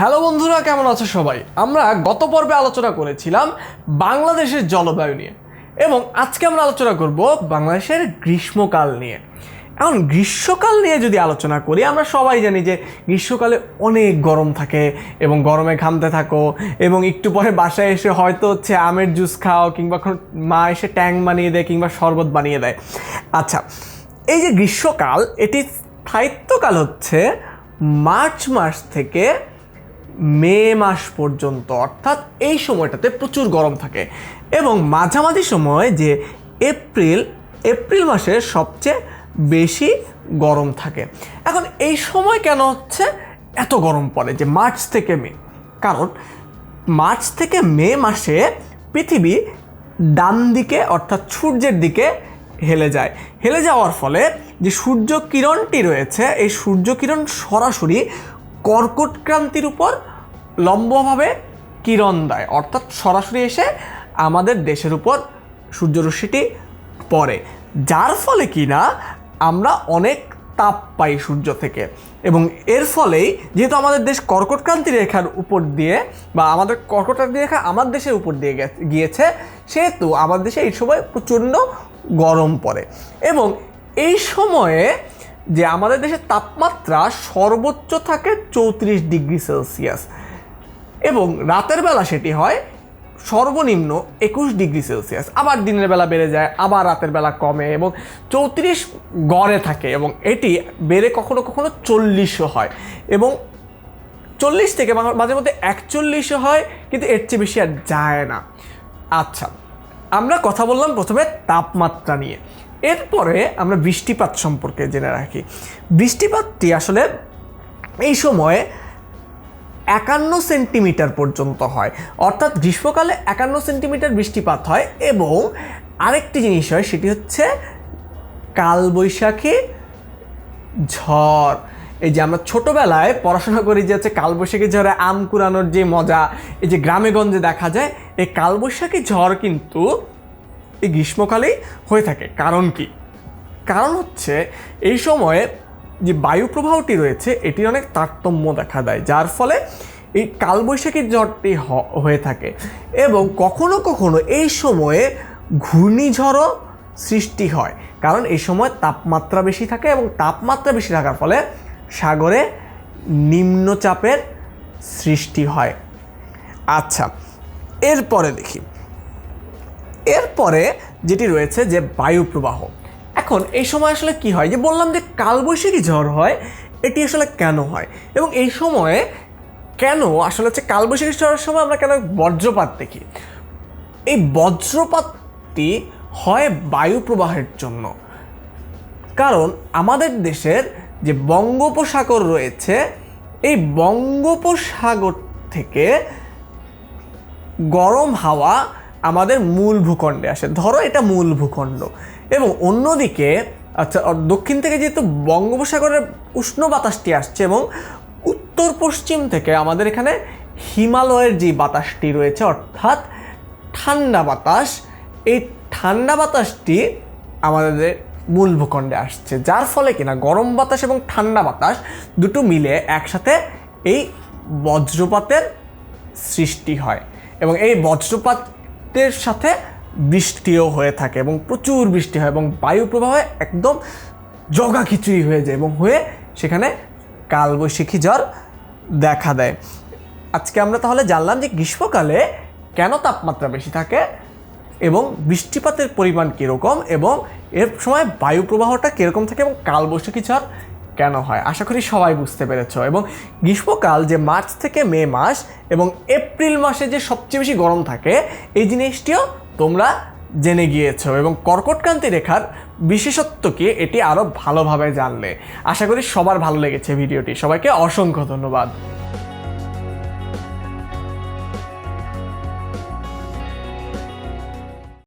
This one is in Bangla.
হ্যালো বন্ধুরা, কেমন আছো সবাই? আমরা গত পর্বে আলোচনা করেছিলাম বাংলাদেশের জলবায়ু নিয়ে এবং আজকে আমরা আলোচনা করব বাংলাদেশের গ্রীষ্মকাল নিয়ে। এখন গ্রীষ্মকাল নিয়ে যদি আলোচনা করি, আমরা সবাই জানি যে গ্রীষ্মকালে অনেক গরম থাকে এবং গরমে ঘামতে থাকো এবং একটু পরে বাসায় এসে হয়তো হচ্ছে আমের জুস খাও কিংবা মা এসে ট্যাং বানিয়ে দেয় কিংবা শরবত বানিয়ে দেয়। আচ্ছা এই যে গ্রীষ্মকাল, এটি স্থায়িত্বকাল হচ্ছে মার্চ মাস থেকে মে মাস পর্যন্ত, অর্থাৎ এই সময়টাতে প্রচুর গরম থাকে। এবং মাঝামাঝি সময় যে এপ্রিল এপ্রিল মাসে সবচেয়ে বেশি গরম থাকে। এখন এই সময় কেন হচ্ছে? এত গরম পড়ে যে মার্চ থেকে মে। কারণ মার্চ থেকে মে মাসে পৃথিবী ডান দিকে অর্থাৎ সূর্যের দিকে হেলে যায়। হেলে যাওয়ার ফলে যে সূর্য কিরণটি রয়েছে, এই সূর্য কিরণ সরাসরি কর্কট ক্রান্তির উপর লম্বভাবে কিরণ দেয়। অর্থাৎ সরাসরি এসে আমাদের দেশের উপর সূর্যরশ্মিটি পড়ে। যার ফলে কি না, আমরা অনেক তাপ পাই সূর্য থেকে। এবং এর ফলেই যেহেতু আমাদের দেশ কর্কটক্রান্তি রেখার উপর দিয়ে বা আমাদের কর্কটক্রান্তি রেখা আমার দেশের উপর দিয়ে গিয়েছে, সেহেতু আমার দেশে এই সময় প্রচণ্ড গরম পড়ে। এবং এই সময়ে যে আমাদের দেশের তাপমাত্রা সর্বোচ্চ থাকে চৌত্রিশ ডিগ্রি সেলসিয়াস। এবং রাতের বেলা সেটি হয় সর্বনিম্ন একুশ ডিগ্রি সেলসিয়াস। আবার দিনের বেলা বেড়ে যায়, আবার রাতের বেলা কমে এবং চৌত্রিশ গড়ে থাকে এবং এটি বেড়ে কখনো কখনো চল্লিশও হয় এবং চল্লিশ থেকে মাঝে মধ্যে একচল্লিশও হয়, কিন্তু এর চেয়ে বেশি আর যায় না। আচ্ছা আমরা কথা বললাম প্রথমে তাপমাত্রা নিয়ে। এরপরে আমরা বৃষ্টিপাত সম্পর্কে জেনে রাখি। বৃষ্টিপাতটি আসলে এই সময়ে একান্ন সেন্টিমিটার পর্যন্ত হয়। অর্থাৎ গ্রীষ্মকালে একান্ন সেন্টিমিটার বৃষ্টিপাত হয় এবং আরেকটি জিনিস হয়, সেটি হচ্ছে কালবৈশাখী ঝড়। এই যে আমরা ছোটোবেলায় পড়াশোনা করি যে হচ্ছে কালবৈশাখী ঝড়ে আম কুড়ানোর যে মজা, এই যে গ্রামেগঞ্জে দেখা যায়, এই কালবৈশাখী ঝড় কিন্তু এই গ্রীষ্মকালেই হয়ে থাকে। কারণ কি? কারণ হচ্ছে এই সময়ে যে বায়ু প্রবাহটি রয়েছে, এটির অনেক তারতম্য দেখা দেয়, যার ফলে এই কালবৈশাখীর ঝড়টি হ- হয়ে থাকে এবং কখনো কখনো এই সময়ে ঘূর্ণিঝড়ও সৃষ্টি হয়। কারণ এই সময় তাপমাত্রা বেশি থাকে এবং তাপমাত্রা বেশি থাকার ফলে সাগরে নিম্নচাপের সৃষ্টি হয়। আচ্ছা এরপরে দেখি। এরপরে যেটি রয়েছে যে বায়ু প্রবাহ এখন, এই সময় আসলে কি হয়? যে বললাম যে কালবৈশাখী ঝড় হয়, এটি আসলে কেন হয়? এবং এই সময়ে কেন আসলে হচ্ছে কালবৈশাখী ঝড়ের সময় আমরা কেন বজ্রপাত দেখি? এই বজ্রপাতটি হয় বায়ু প্রবাহের জন্য। কারণ, আমাদের দেশের যে বঙ্গোপসাগর রয়েছে, এই বঙ্গোপসাগর থেকে গরম হাওয়া আমাদের মূল ভূখণ্ডে আসে। ধরো এটা মূল ভূখণ্ড। এবং অন্যদিকে আচ্ছা দক্ষিণ থেকে যেহেতু বঙ্গোপসাগরের উষ্ণ বাতাসটি আসছে এবং উত্তর পশ্চিম থেকে আমাদের এখানে হিমালয়ের যে বাতাসটি রয়েছে, অর্থাৎ ঠান্ডা বাতাস, এই ঠান্ডা বাতাসটি আমাদের মূল ভূখণ্ডে আসছে। যার ফলে কিনা গরম বাতাস এবং ঠান্ডা বাতাস দুটো মিলে একসাথে এই বজ্রপাতের সৃষ্টি হয়। এবং এই বজ্রপাতের সাথে বৃষ্টিও হয়ে থাকে এবং প্রচুর বৃষ্টি হয় এবং বায়ু প্রবাহে একদম জগা খিচুড়ি হয়ে যায় এবং হয়ে সেখানে কালবৈশাখী জ্বর দেখা দেয়। আজকে আমরা তাহলে জানলাম যে গ্রীষ্মকালে কেন তাপমাত্রা বেশি থাকে এবং বৃষ্টিপাতের পরিমাণ কীরকম এবং এর সময় বায়ু প্রবাহটা কীরকম থাকে এবং কালবৈশাখী ঝড় কেন হয়? আশা করি সবাই বুঝতে পেরেছ। এবং গ্রীষ্মকাল যে মার্চ থেকে মে মাস এবং এপ্রিল মাসে যে সবচেয়ে বেশি গরম থাকে, এই জিনিসটিও তোমরা জেনে গিয়েছ এবং কর্কটক্রান্তি রেখার বিশেষত্ব কি এটি আরও ভালোভাবে জানলে। আশা করি সবার ভালো লেগেছে ভিডিওটি। সবাইকে অসংখ্য ধন্যবাদ।